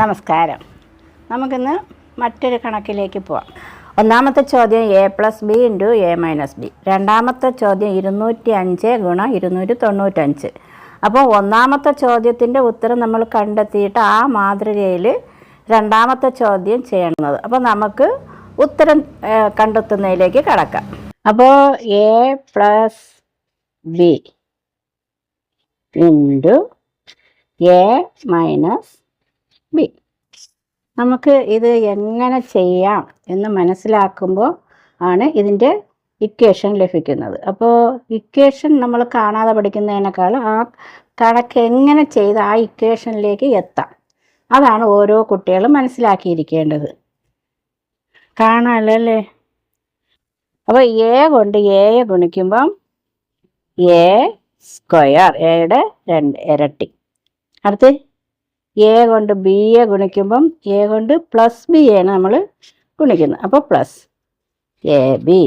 നമസ്കാരം. നമുക്കിന്ന് മറ്റൊരു കണക്കിലേക്ക് പോവാം. ഒന്നാമത്തെ ചോദ്യം A plus B into A minus B രണ്ടാമത്തെ ചോദ്യം ഇരുന്നൂറ്റി അഞ്ച് ഗുണം ഇരുന്നൂറ്റി തൊണ്ണൂറ്റഞ്ച് അപ്പോൾ ഒന്നാമത്തെ ചോദ്യത്തിന്റെ ഉത്തരം നമ്മൾ കണ്ടെത്തിയിട്ട് ആ മാതൃകയിൽ രണ്ടാമത്തെ ചോദ്യം ചെയ്യണത് അപ്പോൾ നമുക്ക് ഉത്തരം കണ്ടെത്തുന്നതിലേക്ക് കടക്കാം. അപ്പോൾ A plus B into A minus B. നമുക്ക് ഇത് എങ്ങനെ ചെയ്യാം എന്ന് മനസ്സിലാക്കുമ്പോൾ ആണ് ഇതിന്റെ ഇക്വേഷൻ ലഭിക്കുന്നത്. അപ്പോൾ ഇക്വേഷൻ നമ്മൾ കാണാതെ പഠിക്കുന്നതിനേക്കാൾ ആ കണക്ക് എങ്ങനെ ചെയ്ത് ആ ഇക്വേഷനിലേക്ക് എത്താം. അതാണ് ഓരോ കുട്ടികളും മനസ്സിലാക്കിയിരിക്കേണ്ടത്. കാണാമല്ലോ അപ്പോൾ എ കൊണ്ട് എയെ ഗുണിക്കുമ്പം എ സ്ക്വയർ എയുടെ രണ്ട് ഇരട്ടി. അടുത്ത് എ കൊണ്ട് ബി എ ഗുണിക്കുമ്പം എ കൊണ്ട് പ്ലസ് ബി എയാണ് നമ്മൾ ഗുണിക്കുന്നത്. അപ്പോൾ പ്ലസ് എ ബി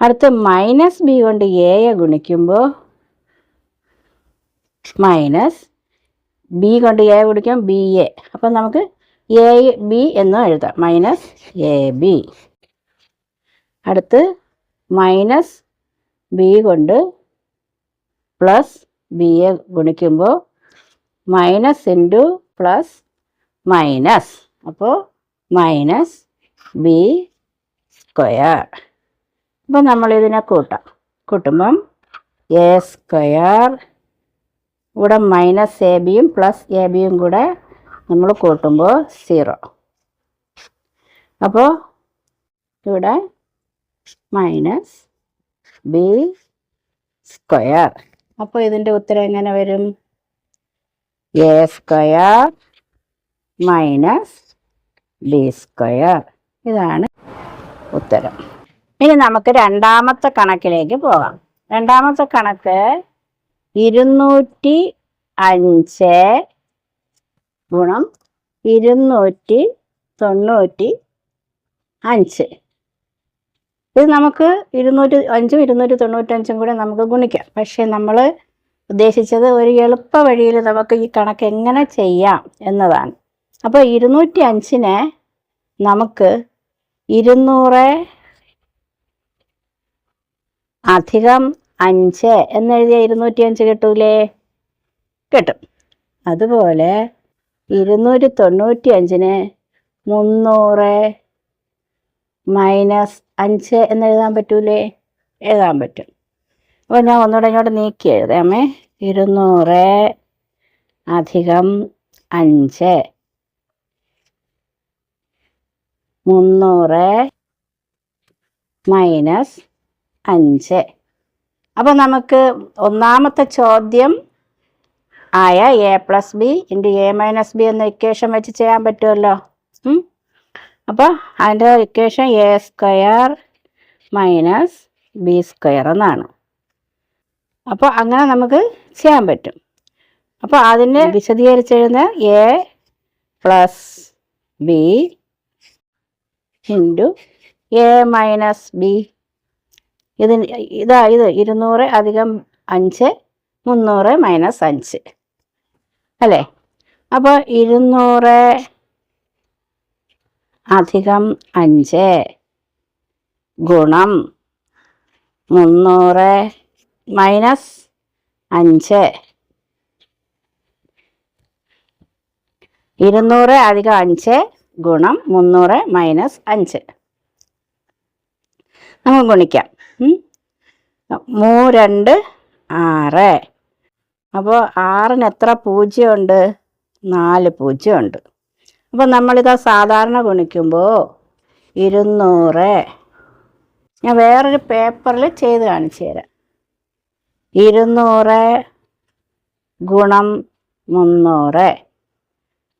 അടുത്ത് മൈനസ് ബി കൊണ്ട് എയെ ഗുണിക്കുമ്പോൾ മൈനസ് ബി കൊണ്ട് എ ഗുണിക്കുമ്പോൾ ബി എ അപ്പം നമുക്ക് എ ബി എന്നും എഴുതാം. മൈനസ് എ ബി അടുത്ത് മൈനസ് ബി കൊണ്ട് പ്ലസ് ബി എ ഗുണിക്കുമ്പോൾ മൈനസ് ഇന്റു പ്ലസ് മൈനസ്. അപ്പോൾ മൈനസ് ബി സ്ക്വയർ. അപ്പോൾ നമ്മളിതിനെ കൂട്ടാം. കൂട്ടുമ്പം എ സ്ക്വയർ. ഇവിടെ മൈനസ് എ ബിയും പ്ലസ് എ ബിയും കൂടെ നമ്മൾ കൂട്ടുമ്പോൾ സീറോ. അപ്പോൾ ഇവിടെ മൈനസ് ബി സ്ക്വയർ. അപ്പോൾ ഇതിന്റെ ഉത്തരം എങ്ങനെ വരും? A square minus B square ഇതാണ് ഉത്തരം. ഇനി നമുക്ക് രണ്ടാമത്തെ കണക്കിലേക്ക് പോകാം. രണ്ടാമത്തെ കണക്ക് ഇരുന്നൂറ്റി അഞ്ച് ഗുണം ഇരുന്നൂറ്റി തൊണ്ണൂറ്റി അഞ്ച് ഇത് നമുക്ക് ഇരുന്നൂറ്റി അഞ്ചും ഇരുന്നൂറ്റി തൊണ്ണൂറ്റഞ്ചും കൂടെ നമുക്ക് ഗുണിക്കാം. പക്ഷേ നമ്മൾ ഉദ്ദേശിച്ചത് ഒരു എളുപ്പ വഴിയിൽ നമുക്ക് ഈ കണക്ക് എങ്ങനെ ചെയ്യാം എന്നതാണ്. അപ്പോൾ ഇരുന്നൂറ്റി അഞ്ചിനെ നമുക്ക് ഇരുന്നൂറ് അധികം അഞ്ച് എന്നെഴുതിയ ഇരുന്നൂറ്റി അഞ്ച് കിട്ടൂലേ? കിട്ടും. അതുപോലെ ഇരുന്നൂറ്റി തൊണ്ണൂറ്റി അഞ്ചിന് മുന്നൂറ് മൈനസ് അഞ്ച് എന്നെഴുതാൻ പറ്റൂലേ? എഴുതാൻ പറ്റും. അപ്പോൾ ഞാൻ ഒന്നുകൂടെ ഇങ്ങോട്ട് നീക്കി എഴുതാമേ ഇരുന്നൂറ് അധികം അഞ്ച്. മുന്നൂറ് മൈനസ് അഞ്ച്. അപ്പോൾ നമുക്ക് ഒന്നാമത്തെ ചോദ്യം ആയ A plus B into A minus B എന്ന ഇക്വേഷൻ വെച്ച് ചെയ്യാൻ പറ്റുമല്ലോ? അപ്പോൾ അതിന്റെ equation A square minus B square എന്നാണ്. അപ്പോൾ അങ്ങനെ നമുക്ക് ചെയ്യാൻ പറ്റും. അപ്പോൾ അതിന് വിശദീകരിച്ചെഴുതുന്ന A plus B into A minus B ഇതിന് ഇതാ ഇത് ഇരുന്നൂറ് അധികം അഞ്ച് മുന്നൂറ് മൈനസ് അഞ്ച്. അല്ലേ? അപ്പോൾ ഇരുന്നൂറ് അധികം അഞ്ച് ഗുണം മുന്നൂറ് മൈനസ് അഞ്ച്. ഇരുന്നൂറ് അധികം അഞ്ച് ഗുണം മുന്നൂറ് മൈനസ് അഞ്ച്. നമുക്ക് ഗുണിക്കാം. മൂ രണ്ട് ആറ്. അപ്പോൾ ആറിന് എത്ര പൂജ്യമുണ്ട്? നാല് പൂജ്യമുണ്ട്. അപ്പോൾ നമ്മളിതാ സാധാരണ ഗുണിക്കുമ്പോൾ ഇരുന്നൂറ്. ഞാൻ വേറൊരു പേപ്പറിൽ ചെയ്ത് കാണിച്ചു തരാം. ഇരുന്നൂറ് ഗുണം മുന്നൂറ്.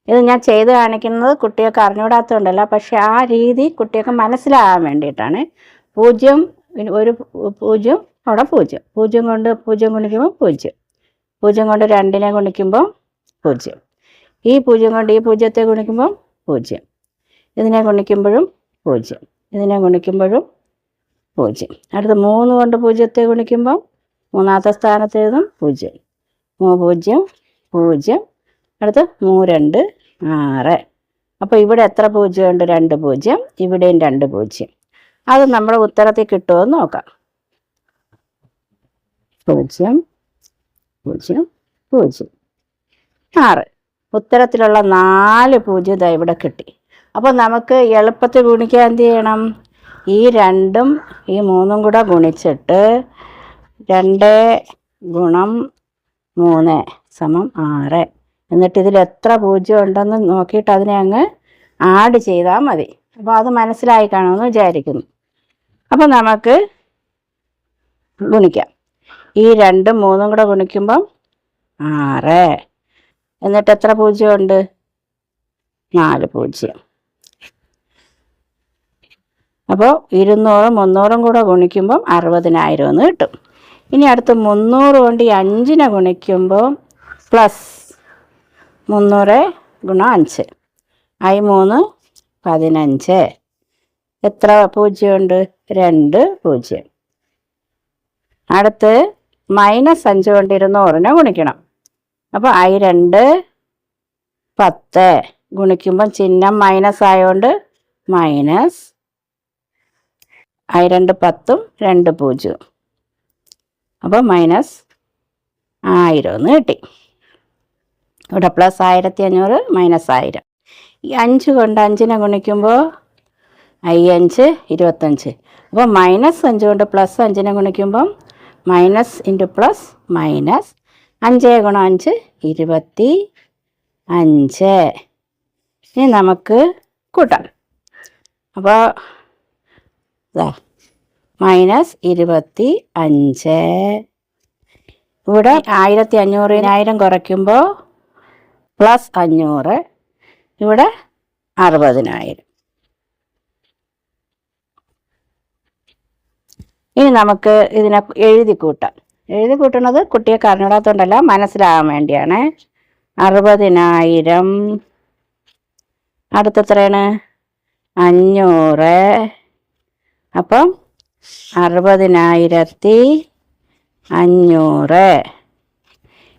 ഇത് ഞാൻ ചെയ്ത് കാണിക്കുന്നത് കുട്ടികൾക്ക് അറിഞ്ഞുകൂടാത്തതുണ്ടല്ലോ പക്ഷെ ആ രീതി കുട്ടികൾക്ക് മനസ്സിലാകാൻ വേണ്ടിയിട്ടാണ്. പൂജ്യം ഒരു പൂജ്യം അവിടെ പൂജ്യം. പൂജ്യം കൊണ്ട് പൂജ്യം ഗുണിക്കുമ്പോൾ പൂജ്യം. പൂജ്യം കൊണ്ട് രണ്ടിനെ ഗുണിക്കുമ്പോൾ പൂജ്യം. ഈ പൂജ്യം കൊണ്ട് ഈ പൂജ്യത്തെ ഗുണിക്കുമ്പോൾ പൂജ്യം. ഇതിനെ ഗുണിക്കുമ്പോഴും പൂജ്യം. ഇതിനെ ഗുണിക്കുമ്പോഴും പൂജ്യം. അടുത്ത മൂന്ന് കൊണ്ട് പൂജ്യത്തെ ഗുണിക്കുമ്പോൾ മൂന്നാമത്തെ സ്ഥാനത്ത് എഴുതും പൂജ്യം. മൂ പൂജ്യം പൂജ്യം. അടുത്ത് മൂ രണ്ട് ആറ്. അപ്പോൾ ഇവിടെ എത്ര പൂജ്യമുണ്ട്? രണ്ട് പൂജ്യം. ഇവിടെയും രണ്ട് പൂജ്യം. അത് നമ്മുടെ ഉത്തരത്തിൽ കിട്ടുമോ എന്ന് നോക്കാം. പൂജ്യം പൂജ്യം പൂജ്യം. ആറ്. ഉത്തരത്തിലുള്ള നാല് പൂജ്യം ഇതാ ഇവിടെ കിട്ടി. അപ്പോൾ നമുക്ക് എളുപ്പത്തിൽ ഗുണിക്കാൻ എന്ത് ചെയ്യണം? ഈ രണ്ടും ഈ മൂന്നും കൂടെ ഗുണിച്ചിട്ട് രണ്ട് ഗുണം മൂന്ന് സമം ആറ്. എന്നിട്ട് ഇതിൽ എത്ര പൂജ്യം ഉണ്ടെന്ന് നോക്കിയിട്ട് അതിനെ അങ്ങ് ആഡ് ചെയ്താൽ മതി. അപ്പോൾ അത് മനസ്സിലായി കാണുമെന്ന് വിചാരിക്കുന്നു. അപ്പോൾ നമുക്ക് ഗുണിക്കാം. ഈ രണ്ടും മൂന്നും കൂടെ ഗുണിക്കുമ്പം ആറ്. എന്നിട്ട് എത്ര പൂജ്യം ഉണ്ട്? നാല് പൂജ്യം. അപ്പോൾ ഇരുന്നൂറും മുന്നൂറും കൂടെ ഗുണിക്കുമ്പം അറുപതിനായിരം എന്ന് കിട്ടും. ഇനി അടുത്ത് മുന്നൂറ് കൊണ്ട് ഈ അഞ്ചിനെ ഗുണിക്കുമ്പോൾ പ്ലസ് മുന്നൂറ് ഗുണം അഞ്ച്. ഐ മൂന്ന് പതിനഞ്ച്. എത്ര പൂജ്യമുണ്ട്? രണ്ട് പൂജ്യം. അടുത്ത് മൈനസ് അഞ്ച് കൊണ്ട് ഇരുന്നൂറിനെ ഗുണിക്കണം. അപ്പോൾ ഐ രണ്ട് പത്ത്. ഗുണിക്കുമ്പം ചിഹ്നം മൈനസ് ആയതുകൊണ്ട് മൈനസ് ഐ രണ്ട് പത്തും രണ്ട് പൂജ്യവും. അപ്പോൾ മൈനസ് ആയിരം എന്ന് കിട്ടി. ഇവിടെ പ്ലസ് ആയിരത്തി അഞ്ഞൂറ് മൈനസ് ആയിരം. ഈ അഞ്ച് കൊണ്ട് അഞ്ചിനെ ഗുണിക്കുമ്പോൾ ഐ അഞ്ച് ഇരുപത്തഞ്ച്. അപ്പോൾ മൈനസ് അഞ്ച് കൊണ്ട് പ്ലസ് അഞ്ചിനെ ഗുണിക്കുമ്പം മൈനസ് ഇന്റു പ്ലസ് മൈനസ് അഞ്ച് ഗുണം അഞ്ച് ഇരുപത്തി അഞ്ച്. ഇനി നമുക്ക് കൂട്ടാം. അപ്പോൾ ഇതാ മൈനസ് ഇരുപത്തി അഞ്ച്. ഇവിടെ ആയിരത്തി അഞ്ഞൂറിനായിരം കുറയ്ക്കുമ്പോൾ പ്ലസ് അഞ്ഞൂറ്. ഇവിടെ അറുപതിനായിരം. ഇനി നമുക്ക് ഇതിനെ എഴുതി കൂട്ടാം. എഴുതി കൂട്ടുന്നത് കുട്ടിയെ കറിഞ്ഞിടാത്തോണ്ടല്ല മനസ്സിലാകാൻ വേണ്ടിയാണ്. അറുപതിനായിരം. അടുത്തെത്രയാണ്? അഞ്ഞൂറ്. അപ്പം അറുപതിനായിരത്തി അഞ്ഞൂറ്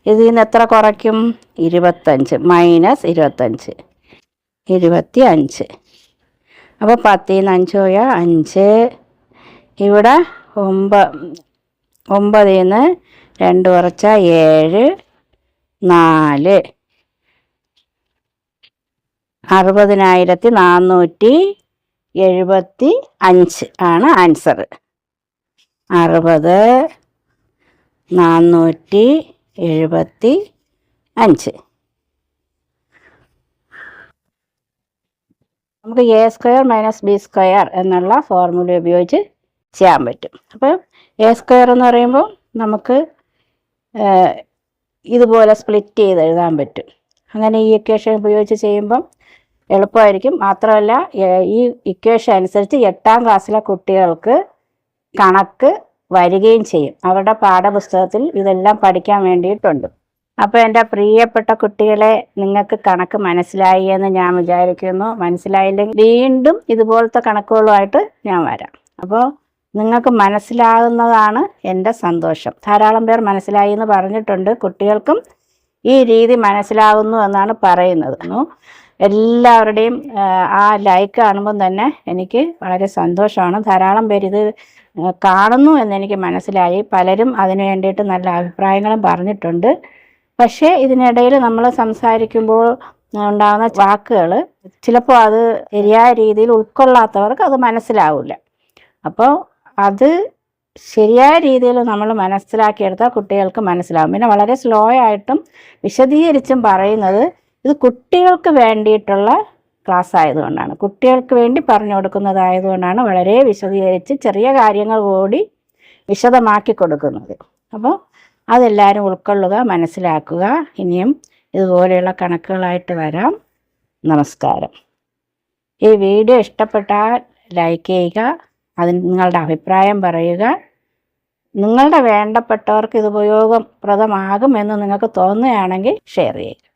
ഇതിൽ നിന്ന് എത്ര കുറയ്ക്കും? ഇരുപത്തഞ്ച്. മൈനസ് ഇരുപത്തഞ്ച്. ഇരുപത്തി അഞ്ച് അപ്പോൾ പത്തിൽ നിന്ന് അഞ്ച് പോയാൽ അഞ്ച്. ഇവിടെ ഒമ്പ ഒമ്പതിൽ നിന്ന് രണ്ട് കുറച്ച ഏഴ്. നാല്. അറുപതിനായിരത്തി നാനൂറ്റി എഴുപത്തി അഞ്ച് ആണ് ആൻസർ അറുപത് നാനൂറ്റി എഴുപത്തി അഞ്ച് നമുക്ക് A square minus B square എന്നുള്ള ഫോർമുല ഉപയോഗിച്ച് ചെയ്യാൻ പറ്റും. അപ്പം എ സ്ക്വയർ എന്ന് പറയുമ്പോൾ നമുക്ക് ഇതുപോലെ സ്പ്ലിറ്റ് ചെയ്ത് എഴുതാൻ പറ്റും. അങ്ങനെ ഈ ഇക്വേഷൻ ഉപയോഗിച്ച് ചെയ്യുമ്പം എളുപ്പമായിരിക്കും. മാത്രമല്ല ഈ ഇക്വേഷൻ അനുസരിച്ച് എട്ടാം ക്ലാസ്സിലെ കുട്ടികൾക്ക് കണക്ക് വരികയും ചെയ്യും. അവരുടെ പാഠപുസ്തകത്തിൽ ഇതെല്ലാം പഠിക്കാൻ വേണ്ടിയിട്ടുണ്ട്. അപ്പോൾ എന്റെ പ്രിയപ്പെട്ട കുട്ടികളെ നിങ്ങൾക്ക് കണക്ക് മനസ്സിലായി എന്ന് ഞാൻ വിചാരിക്കുന്നു. മനസ്സിലായില്ലെങ്കിൽ വീണ്ടും ഇതുപോലത്തെ കണക്കുകളുമായിട്ട് ഞാൻ വരാം. അപ്പോൾ നിങ്ങൾക്ക് മനസ്സിലാകുന്നതാണ് എന്റെ സന്തോഷം. ധാരാളം പേർ മനസ്സിലായി എന്ന് പറഞ്ഞിട്ടുണ്ട്. കുട്ടികൾക്കും ഈ രീതി മനസ്സിലാകുന്നു എന്നാണ് പറയുന്നത്. എല്ലാവരുടെയും ആ ലൈക്ക് കാണുമ്പം തന്നെ എനിക്ക് വളരെ സന്തോഷമാണ്. ധാരാളം പേര് ഇത് കാണുന്നു എന്നെനിക്ക് മനസ്സിലായി. പലരും അതിനു വേണ്ടിയിട്ട് നല്ല അഭിപ്രായങ്ങളും പറഞ്ഞിട്ടുണ്ട്. പക്ഷേ ഇതിനിടയിൽ നമ്മൾ സംസാരിക്കുമ്പോൾ ഉണ്ടാകുന്ന വാക്കുകൾ ചിലപ്പോൾ അത് ശരിയായ രീതിയിൽ ഉൾക്കൊള്ളാത്തവർക്ക് അത് മനസ്സിലാവില്ല. അപ്പോൾ അത് ശരിയായ രീതിയിൽ നമ്മൾ മനസ്സിലാക്കിയെടുത്താൽ കുട്ടികൾക്ക് മനസ്സിലാവും. പിന്നെ വളരെ സ്ലോ ആയിട്ടും വിശദീകരിച്ചും പറയുന്നത് ഇത് കുട്ടികൾക്ക് വേണ്ടിയിട്ടുള്ള ക്ലാസ് ആയതുകൊണ്ടാണ്. കുട്ടികൾക്ക് വേണ്ടി പറഞ്ഞു കൊടുക്കുന്നതായതുകൊണ്ടാണ് വളരെ വിശദീകരിച്ച് ചെറിയ കാര്യങ്ങൾ കൂടി വിശദമാക്കി കൊടുക്കുന്നത്. അപ്പോൾ അതെല്ലാവരും ഉൾക്കൊള്ളുക മനസ്സിലാക്കുക. ഇനിയും ഇതുപോലെയുള്ള കണക്കുകളായിട്ട് വരാം. നമസ്കാരം. ഈ വീഡിയോ ഇഷ്ടപ്പെട്ടാൽ ലൈക്ക് ചെയ്യുക അതിന് നിങ്ങളുടെ അഭിപ്രായം പറയുക. നിങ്ങളുടെ വേണ്ടപ്പെട്ടവർക്ക് ഇത് ഉപയോഗപ്രദമാകുമെന്ന് നിങ്ങൾക്ക് തോന്നുകയാണെങ്കിൽ ഷെയർ ചെയ്യുക.